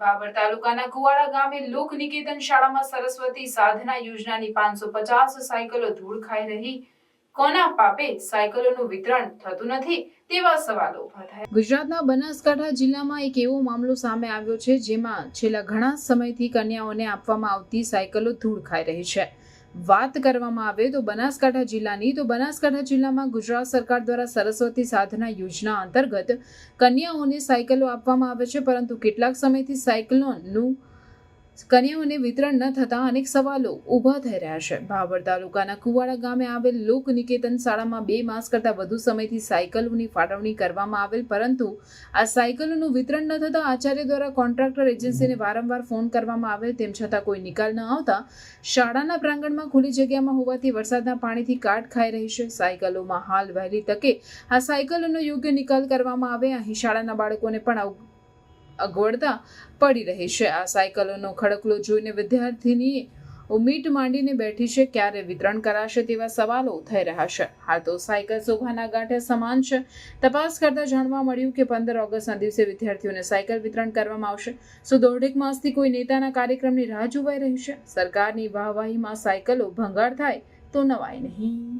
બાબર તાલુકાના કુવાડા ગામે લોક નિકેતન શાળામાં સરસ્વતી સાધના યોજનાની પાંચસો પચાસ સાયકલો ધૂળ ખાઈ રહી. કોના પાપે સાયકલોનું વિતરણ થતું નથી તેવા સવાલો ઊભા થયા. ગુજરાતના બનાસકાંઠા જિલ્લામાં એક એવો મામલો સામે આવ્યો છે જેમાં છેલ્લા ઘણા સમયથી કન્યાઓને આપવામાં આવતી સાયકલો ધૂળ ખાઈ રહી છે. વાત કરવામાં આવે તો બનાસકાંઠા જિલ્લાની, તો બનાસકાંઠા જિલ્લામાં ગુજરાત સરકાર દ્વારા સરસ્વતી સાધના યોજના અંતર્ગત કન્યાઓને સાયકલો આપવામાં આવે છે, પરંતુ કેટલાક સમયથી સાયકલોનું કન્યાઓને વિતરણ ન થતા અનેક સવાલો ઊભા થઈ રહ્યા છે. ભાવર તાલુકાના કુવાડા ગામે આવેલ લોક નિકેતન શાળામાં બે માસ કરતાં વધુ સમયથી સાયકલોની ફાળવણી કરવામાં આવેલ, પરંતુ આ સાયકલોનું વિતરણ ન થતા આચાર્ય દ્વારા કોન્ટ્રાક્ટર એજન્સીને વારંવાર ફોન કરવામાં આવેલ. તેમ છતાં કોઈ નિકાલ ન આવતા શાળાના પ્રાંગણમાં ખુલ્લી જગ્યામાં હોવાથી વરસાદના પાણીથી કાટ ખાઈ રહી છે. સાયકલોમાં હાલ વહેલી તકે આ સાયકલોનો યોગ્ય નિકાલ કરવામાં આવે. અહીં શાળાના બાળકોને પણ અગવડતા પડી રહી છે. આ સાયકલોનો ખડકલો જોઈને વિદ્યાર્થીની ઉમીટ માંડીને બેઠી છે. ક્યારે વિતરણ કરાશે તેવા સવાલો થઈ રહ્યા છે. હાલ તો સાયકલ શોભાના ગાંઠે સમાન છે. તપાસ કરતા જાણવા મળ્યું કે પંદર ઓગસ્ટના દિવસે વિદ્યાર્થીઓને સાયકલ વિતરણ કરવામાં આવશે. શું દોઢેક માસથી કોઈ નેતાના કાર્યક્રમની રાહ જોવાઈ રહી છે? સરકારની વાહવાહીમાં સાયકલો ભંગાર થાય તો નવાય નહીં.